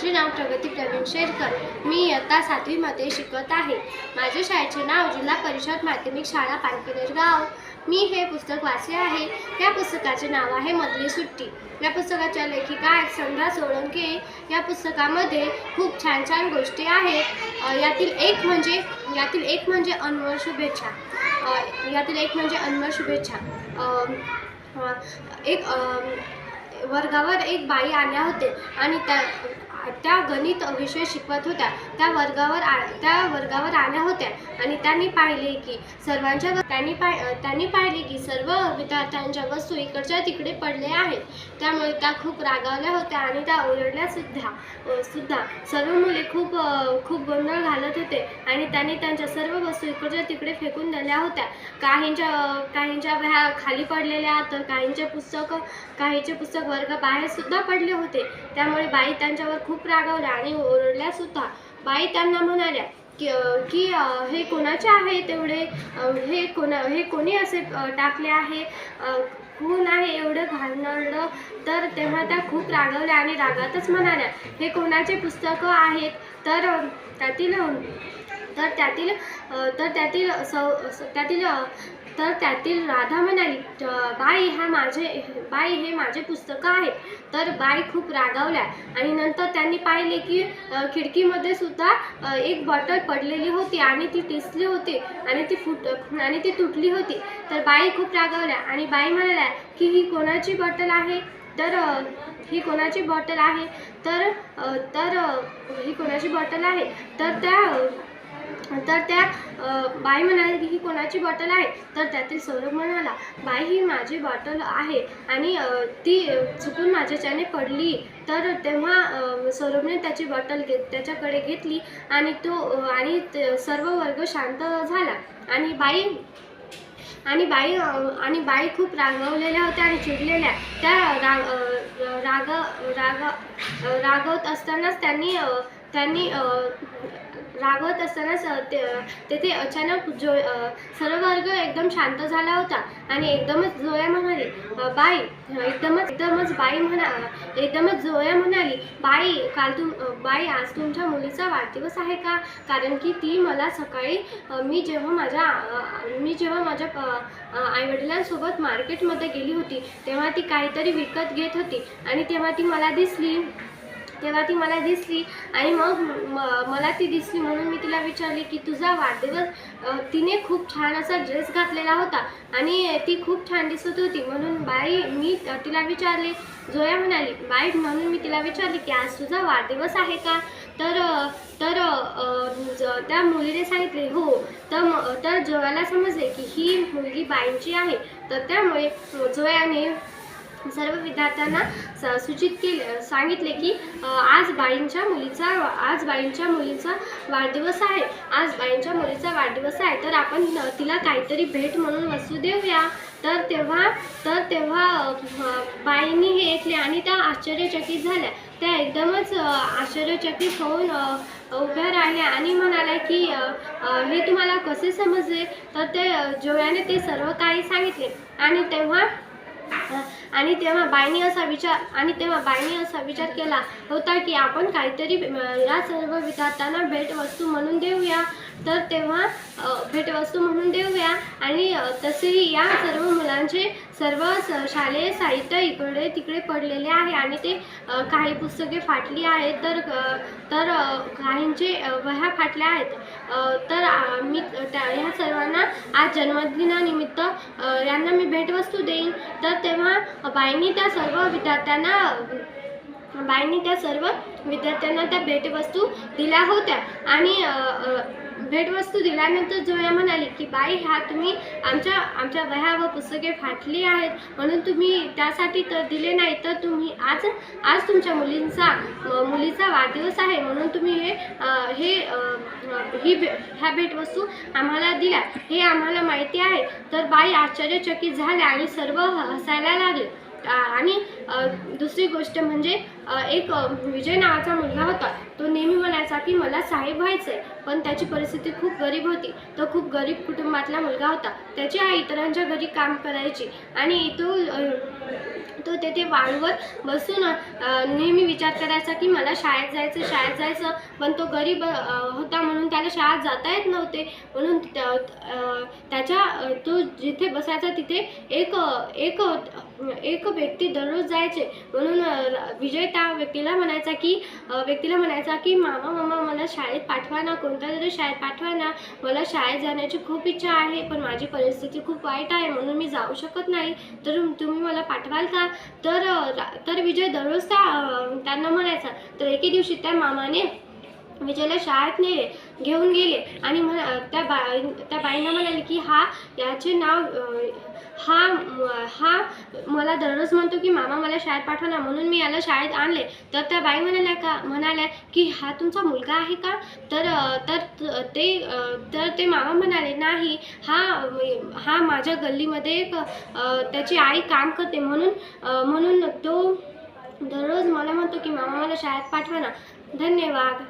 माझे नाव प्रगती प्रवीण शेरकर. मी इयत्ता सातवीमध्ये शिकत आहे. माझ्या शाळेचे नाव जिल्हा परिषद माध्यमिक शाळा पानपिनेर गाव. मी हे पुस्तक वाचले आहे. या पुस्तकाचे नाव आहे मधली सुट्टी. या पुस्तकाच्या लेखिका आहेत संध्या सोळंके. या पुस्तकामध्ये खूप छान छान गोष्टी आहेत. यातील एक म्हणजे यातील एक म्हणजे अनवर शुभेच्छा. यातील एक म्हणजे अनवर शुभेच्छा. एक वर्गावर एक बाई आल्या होते आणि त्या त्या गणित विषय शिकवत होत्या. त्या वर्गावर आ त्या वर्गावर आल्या होत्या. आणि त्यांनी पाहिले की सर्वांच्या त्यांनी पा त्यांनी पाहिले की सर्व विद्यार्थ्यांच्या वस्तू इकडच्या तिकडे पडल्या आहेत. त्यामुळे त्या खूप रागावल्या होत्या आणि त्या ओरडल्या सुद्धा सुद्धा. सर्व मुले खूप खूप गोंधळ घालत होते आणि त्यांनी त्यांच्या सर्व वस्तू इकडच्या तिकडे फेकून दिल्या होत्या. काहींच्या काहींच्या वह्या खाली पडलेल्या तर काहींचे पुस्तक काहीचे पुस्तक वर्ग बाहेरसुद्धा पडले होते. त्यामुळे बाई त्यांच्यावर खूप रागावल्या आणि ओरडल्यासुद्धा बाई त्यांना म्हणाल्या की की हे कोणाचे आहे तेवढे? हे कोणा हे कोणी असे टाकले आहे? कोण आहे एवढं घालणारं तर तेव्हा त्या खूप रागवल्या आणि रागातच म्हणाल्या हे कोणाचे पुस्तकं आहेत? तर त्यातील तर त्यातील तर त्यातील सौ त्यातील तर त्यातील राधा म्हणाली बाई ह्या माझे बाई हे माझे पुस्तकं आहेत. तर बाई खूप रागावल्या आणि नंतर त्यांनी पाहिले की खिडकीमध्ये सुद्धा एक बॉटल पडलेली होती आणि ती टिसली होती आणि ती फुट आणि ती तुटली होती. तर बाई खूप रागावल्या आणि बाई म्हणाल्या की ही कोणाची बॉटल आहे? तर ही कोणाची बॉटल आहे? तर तर ही कोणाची बॉटल आहे? तर त्या तर त्या बाई म्हणाली की ही कोणाची बॉटल आहे? तर त्यातील सौरभ म्हणाला बाई ही माझी बॉटल आहे आणि ती चुकून माझ्याच्याने पडली. तर तेव्हा सौरभने त्याची बॉटल घेत त्याच्याकडे घेतली आणि तो आणि ते- सर्व वर्ग शांत झाला. आणि बाई आणि बाई आणि बाई खूप रागवलेल्या होत्या आणि चिडलेल्या. त्या राग राग राग रागवत असतानाच त्यांनी त्यांनी रागवत असतानाच ते तेथे अचानक जो सर्व वर्ग एकदम शांत झाला होता आणि एकदमच जोया म्हणाली बाई एकदमच एकदमच बाई म्हणा एकदमच जोया म्हणाली बाई काल तुम बाई आज तुमच्या मुलीचा वाढदिवस आहे का? कारण की ती मला सकाळी मी जेव्हा माझ्या मी जेव्हा माझ्या आईवडिलांसोबत मार्केटमध्ये गेली होती तेव्हा ती काहीतरी विकत घेत होती आणि तेव्हा ती मला दिसली. तेव्हा ती मला दिसली आणि मग म- मला ती दिसली म्हणून मी तिला विचारले की तुझा वाढदिवस तिने खूप छान असा ड्रेस घातलेला होता आणि ती खूप छान दिसत होती. म्हणून बाई मी तिला विचारले जोया म्हणाली बाई म्हणून मी तिला विचारले की आज तुझा वाढदिवस आहे का? तर तर त्या मुलीने सांगितले हो. तर तर जोयाला समजले की ही मुलगी बाईंची आहे. तर त्यामुळे जोयाने सर्व विद्यार्थ्यांना स- सूचित केले सांगितले की आज बाईंच्या मुलीचा आज बाईंच्या मुलीचा वाढदिवस आहे. आज बाईंच्या मुलीचा वाढदिवस आहे. तर आपण तिला काहीतरी भेट म्हणून वस्तू देऊया. तर तेव्हा तर तेव्हा बाईंनी हे ऐकले आणि त्या आश्चर्यचकित झाल्या. त्या एकदमच आश्चर्यचकित होऊन उभ्या राहिल्या आणि म्हणाल्या की हे तुम्हाला कसे समजले? तर ते जोयाने ते सर्व काही सांगितले. आणि तेव्हा आणि तेव्हा बाईंनी असा विचार आणि तेव्हा बाईंनी असा विचार केला होता की आपण काहीतरी या सर्व विद्यार्थ्यांना भेटवस्तू म्हणून देऊया. तर तेव्हा भेटवस्तू म्हणून देऊया. आणि तसेही या सर्व मुलांचे सर्व स- शालेय साहित्य इकडे तिकडे पडलेले आहे आणि ते काही पुस्तके फाटली आहेत. तर तर काहींचे वह्या फाटल्या आहेत. तर मी त्या ह्या सर्वांना आज जन्मदिनानिमित्त यांना मी भेटवस्तू देईन. तर तेव्हा बाईंनी त्या सर्व विद्यार्थ्यांना बाईंनी त्या सर्व विद्यार्थ्यांना त्या भेटवस्तू दिल्या होत्या. आणि भेटवस्तू दिल्यानंतर जोया म्हणाली की बाई ह्या तुम्ही आमच्या आमच्या वह्या व पुस्तके फाटली आहेत. म्हणून तुम्ही त्यासाठी तर दिले नाही तर तुम्ही आज आज तुमच्या मुलींचा मुलीचा वाढदिवस आहे. म्हणून तुम्ही हे हे ही भे ह्या भेटवस्तू आम्हाला दिल्या. हे आम्हाला माहिती आहे. तर बाई आश्चर्यचकित झाल्या आणि सर्व हसायला लागले. आणि दुसरी गोष्ट म्हणजे एक विजय नावाचा मुलगा होता. तो नेहमी म्हणायचा की मला साहेब व्हायचं आहे पण त्याची परिस्थिती खूप गरीब होती. तो खूप गरीब कुटुंबातला मुलगा होता. त्याची आई इतरांच्या घरी काम करायची. आणि तो तो तेथे वाळूवर बसून नेहमी विचार करायचा की मला शाळेत जायचं शाळेत जायचं. पण तो गरीब होता म्हणून त्याला शाळेत जाता येत नव्हते. म्हणून त्या- त्याच्या तो जिथे बसायचा तिथे एक एक एक व्यक्ती दररोज जायचे. म्हणून विजय त्या व्यक्तीला म्हणायचा की व्यक्तीला म्हणायचा की मामा मामा मला शाळेत पाठवा ना. कोणत्या तरी शाळेत पाठवा ना. मला शाळेत जाण्याची खूप इच्छा आहे पण माझी परिस्थिती खूप वाईट आहे. म्हणून मी जाऊ शकत नाही. तर तुम्ही मला पाठवाल का? तर तर विजय दररोज त्या त्यांना म्हणायचा. तर एके दिवशी त्या मामाने विजयला शाळेत नेले घेऊन गेले आणि म्हणा त्या बाई त्या बाईंना म्हणाले की हा याचे नाव हा हा मला दररोज म्हणतो की मामा मला शाळेत पाठवा ना म्हणून मी याला शाळेत आणले. तर त्या बाई म्हणाल्या का म्हणाल्या की हा तुमचा मुलगा आहे का? तर तर ते तर ते मामा म्हणाले नाही हा हा माझ्या गल्लीमध्ये एक त्याची आई काम करते म्हणून म्हणून तो दररोज मला म्हणतो की मामा मला शाळेत पाठवा ना धन्यवाद.